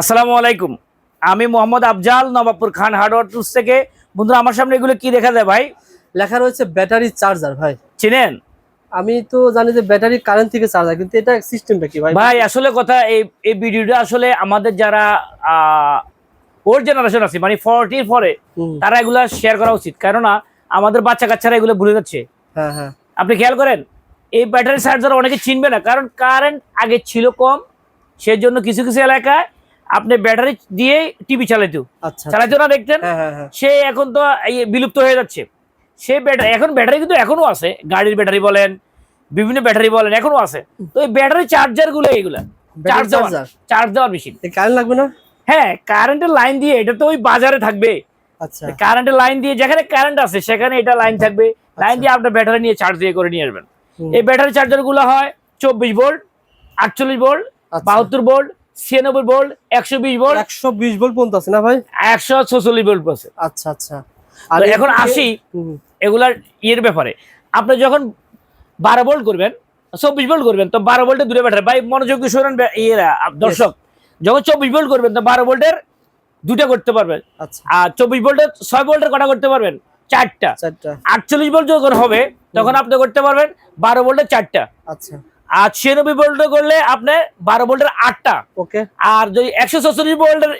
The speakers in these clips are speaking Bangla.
আসসালামু আলাইকুম। আমি মোহাম্মদ আফজাল নবাবপুর খান হার্ডওয়ার টুলস থেকে। বন্ধুরা আমার সামনে এগুলো কি দেখা যায় ভাই? লেখা রয়েছে ব্যাটারি চার্জার ভাই। চিনেন? আমি তো জানি যে ব্যাটারি কারেন্ট থেকে চার্জার কিন্তু এটা সিস্টেমটা কি ভাই? ভাই আসলে কথা এই এই ভিডিওটা আসলে আমাদের যারা ওল্ড জেনারেশন আছে মানে ফর্টির পরে তারা এগুলা শেয়ার করা উচিত। কেননা আমাদের বাচ্চা কাচ্চারা এগুলো ভুলে যাচ্ছে। হ্যাঁ হ্যাঁ। আপনি খেয়াল করেন এই ব্যাটারি চার্জার অনেকে চিনবে না কারণ কারেন্ট আগে ছিল কম সেজন্য কিছু কিছু এলাকায় আপনি ব্যাটারি দিয়ে টিভি চালাইতো। আচ্ছা চালাইতো না দেখতেন হ্যাঁ হ্যাঁ হ্যাঁ। সে এখন তো বিলুপ্ত হয়ে যাচ্ছে। সে ব্যাটারি এখন ব্যাটারি কিন্তু এখনও আছে। গাড়ির ব্যাটারি বলেন বিভিন্ন ব্যাটারি বলেন এখনও আছে। তো এই ব্যাটারি চার্জারগুলো এইগুলা চার্জ দেওয়ার চার্জ দেওয়ার মেশিন। কারেন্ট লাগবে না? হ্যাঁ কারেন্টের লাইন দিয়ে এটা তো ওই বাজারে থাকবে। আচ্ছা। কারেন্টের লাইন দিয়ে যেখানে কারেন্ট আছে সেখানে এটা লাইন থাকবে। লাইন দিয়ে আপনার ব্যাটারি নিয়ে চার্জ দিয়ে করে নিয়ে আসবেন। এই ব্যাটারি চার্জারগুলো হয় চব্বিশ ভোল্ট আটচল্লিশ ভোল্ট আচ্ছা। বাহাত্তর ভোল্ট ছিয়ানব্বই ভোল্ট একশো বিশ ভোল্ট একশো বিশ ভোল্ট পর্যন্ত আছে না ভাই? একশো ছচল্লিশ ভোল্ট আছে। আচ্ছা আচ্ছা। তো এখন আসি এগুলার ইয়ের ব্যাপারে। আপনি যখন বারো ভোল্ট করবেন চব্বিশ ভোল্ট করবেন তো বারো ভোল্টের দূরে ব্যাটারি। ভাই মনোযোগ দিয়ে শোনেন ইয়েরা দর্শক যখন চব্বিশ ভোল্ট করবেন তো বারো ভোল্টের দুটা করতে পারবেন। আচ্ছা। আর চব্বিশ ভোল্টের ছয় ভোল্টের কটা করতে পারবেন? চারটা। চারটা। আটচল্লিশ ভোল্ট যখন হবে তখন আপনি করতে পারবেন বারো ভোল্টের চারটা। আচ্ছা। আর ছিয়ানব্বই ভোল্টের করলে আপনি বারো ভোল্টের আটটা। ওকে আর যদি একশো ছচল্লিশ ভোল্টের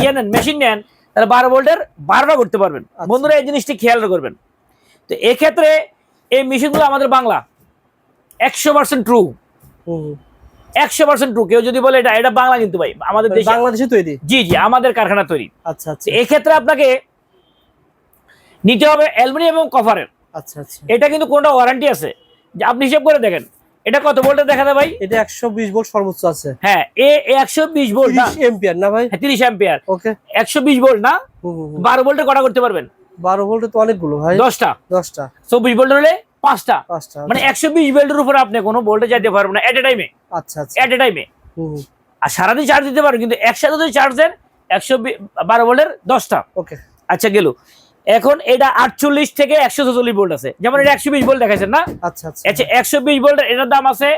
ইয়ে নেন মেশিন নেন তাহলে বারো ভোল্টের বারোটা করতে পারবেন। আচ্ছা। বন্ধুরা এই জিনিসটি খেয়াল করবেন। তো এক্ষেত্রে এই মেশিনগুলো আমাদের বাংলা। একশো পার্সেন্ট ট্রু একশো পার্সেন্ট ট্রু কেউ যদি বলে এটা এটা বাংলা কিন্তু ভাই আমাদের দেশে বাংলাদেশে তৈরি? জি জি আমাদের কারখানা তৈরি। আচ্ছা আচ্ছা। এক্ষেত্রে আপনাকে নিতে হবে অ্যালুমিনিয়াম এবং কভারের আচ্ছা আচ্ছা। এটা কিন্তু কোনটা ওয়ারেন্টি আছে? যে আপনি হিসেব করে দেখেন। এটা কত ভোল্টের দেখা যায় ভাই? এটা একশো বিশ ভোল্ট সর্বোচ্চ আছে। হ্যাঁ এ একশো বিশ ভোল্ট না? তিরিশ এম্পিয়ার না ভাই? তিরিশ অ্যাম্পিয়ার ওকে। একশো বিশ ভোল্ট না? হুম, হুম, হুম। বারো ভোল্টের কটা করতে পারবেন? বারো ভোল্টে তো অনেকগুলো ভাই। দশটা। দশটা। চব্বিশ ভোল্টের হলে পাঁচটা। পাঁচটা মানে একশো বিশ ভোল্টের উপর আপনি কোনো ভোল্টে যেতে পারবেন না এট এ টাইমে আচ্ছা আচ্ছা। এট এ টাইমে। আর সারাদিন চার্জ দিতে পারবেন কিন্তু একসাথে যদি চার্জ দেন একশো বারো ভোল্টের দশটা। ওকে। আচ্ছা গেল। এখন এটা আটচল্লিশ থেকে একশো ছচল্লিশ ভোল্ট আছে। যেমন এটা একশো বিশ ভোল্ট দেখাচ্ছেন না? আচ্ছা আচ্ছা। আচ্ছা একশো বিশ ভোল্টের এটার দাম আছে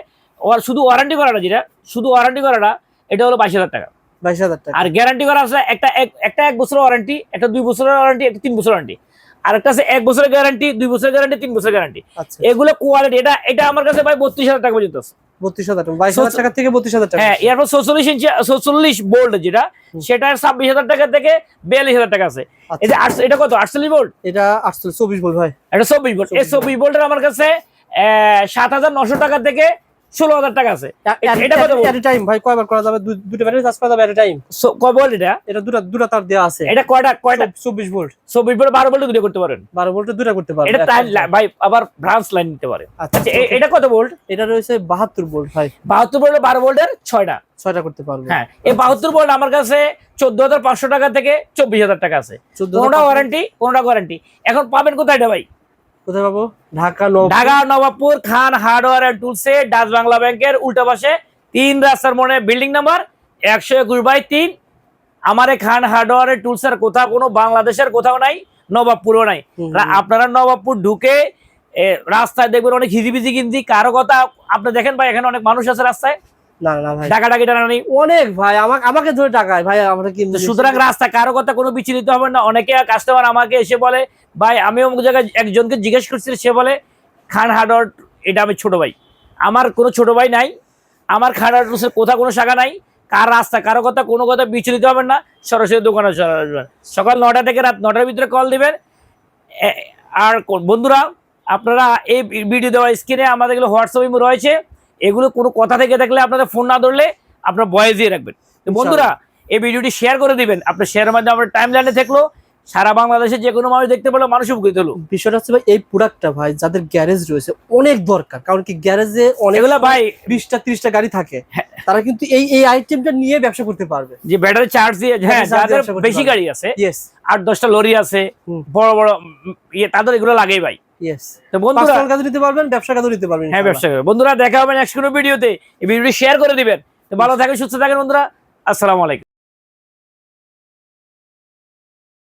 ওর শুধু ওয়ারেন্টি করাটা যেটা শুধু ওয়ারেন্টি করাটা এটা হলো বাইশ হাজার টাকা। বাইশ হাজার টাকা। আর গ্যারান্টি করা আছে একটা এক- একটা এক বছরের ওয়ারেন্টি একটা দুই বছরের ওয়ারেন্টি একটা তিন বছর ওয়ারেন্টি আর একটা আছে এক বছরের গ্যারান্টি দুই বছরের গ্যারান্টি তিন বছরের গ্যারান্টি আচ্ছা এগুলো কোয়ালিটি এটা এটা আমার কাছে ভাই বত্রিশ হাজার টাকা পর্যন্ত আছে। বত্রিশ হাজার টাকা বাইশ হাজার টাকা থেকে বত্রিশ হাজার টাকা। হ্যাঁ এরপর ইঞ্চি বোল্ট যেটা সেটা ছাব্বিশ হাজার টাকা থেকে বিয়াল্লিশ হাজার টাকা আছে। আচ্ছা। এটা এটা কত আটচল্লিশ বোল্ট এটা আটচল্লিশ চব্বিশ বল ভাই। এটা চব্বিশ ভোল্ট এই চব্বিশ ভোল্টের আমার কাছে সাত হাজার নশো টাকা থেকে ষোলো হাজার টাকা আছে। এ- এটা কত? volt? টাইম ভাই কয়বার করা যাবে? দুটো ব্যাটারি চার্জ করা যাবে এট টাইম কয় ভোল্ট এটা? এটা দুটো দুটো তার দেওয়া আছে। এটা কয়টা কয়টা? চব্বিশ ভোল্ট চব্বিশ ভোল্ট বারো ভোল্ট দুটো করতে পারেন। বারো ভোল্টে দুটো করতে পারবে এটা ভাই আবার ব্রাঞ্চ লাইন নিতে পারে। আচ্ছা আচ্ছা, এটা কত ভোল্ট এটা রয়েছে বাহাত্তর ভোল্ট ভাই। বাহাত্তর ভোল্ট বারো ভোল্টের ছয়টা। ছয়টা করতে পারবে। হ্যাঁ এই বাহাত্তর ভোল্ট আমার কাছে চোদ্দ হাজার পাঁচশো টাকা থেকে চব্বিশ হাজার টাকা আছে। কোনটা ওয়ারেন্টি কোনটা ওয়ারেন্টি এখন পাবেন কোথায় এটা ভাই? কোথায় পাবো? ঢাকা ঢাকা নবাবপুর খান টুলসে ডাচ বাংলা ব্যাংকের উল্টা পাশে তিন রাস্তার মোড়ে বিল্ডিং নাম্বার একশো একুশ বাই তিন। আমার খান হার্ডওয়ার এন্ড টুলসের কোথাও কোনো বাংলাদেশের কোথাও নাই নবাবপুরও নাই। আপনারা নবাবপুর ঢুকে রাস্তায় দেখবেন অনেক হিজিবিজি কিনছি কারও কথা আপনি দেখেন ভাই এখানে অনেক মানুষ আছে রাস্তায়। না না ভাই। টাকা নেই অনেক ভাই আমাকে আমাকে ধরে টাকায়। ভাই আমরা কি তো সুতরাং রাস্তা কারও কথা কোনো বিচলিত হবে না। অনেকে কাস্টমার আমাকে এসে বলে ভাই আমি অমুক জায়গায় একজনকে জিজ্ঞেস করছি সে বলে খান এটা আমি ছোট ভাই। আমার কোনো ছোট ভাই নাই। আমার খান হার্ডওয়ার কোথাও কোনো শাখা নাই। কার রাস্তা কারও কথা কোনো কথা বিচলিত হবেন না। সরাসরি দোকানে চলে আসবেন। সকাল নটা থেকে রাত নটার ভিতরে কল দিবেন। আর বন্ধুরা আপনারা এই ভিডিও দেওয়া স্ক্রিনে আমাদের এগুলো হোয়াটসঅ্যাপ রয়েছে। এগুলো কোনো কথা থেকে থাকলে আপনাদের ফোন না ধরলে আপনার বয়স দিয়ে রাখবেন। তো বন্ধুরা এই ভিডিওটি শেয়ার করে দিবেন। আপনার শেয়ারের মাধ্যমে আপনার টাইম লাইনে থাকল সারা বাংলাদেশে যে কোনো মানুষ দেখতে পেল মানুষ উপকৃত হলো। বিষয়টা হচ্ছে ভাই এই প্রোডাক্টটা ভাই যাদের গ্যারেজ রয়েছে অনেক দরকার। কারণ কি গ্যারেজে অনেক এগুলো ভাই বিশটা ত্রিশটা গাড়ি থাকে। তারা কিন্তু এই এই আইটেমটা নিয়ে ব্যবসা করতে পারবে। যে ব্যাটারি চার্জ দিয়ে হ্যাঁ যাদের বেশি গাড়ি আছে আট দশটা লরি আছে বড় বড় ইয়ে তাদের এগুলো লাগেই ভাই। বন্ধুরা পার্সোনাল কাজে নিতে পারবেন ব্যবসা কাজে নিতে পারবেন হ্যাঁ। ব্যবসা বন্ধুরা দেখা হবে নেক্সট কোনো ভিডিওতে এই ভিডিওটি শেয়ার করে দিবেন। তো ভালো থাকেন সুস্থ থাকেন বন্ধুরা। আসসালামু আলাইকুম।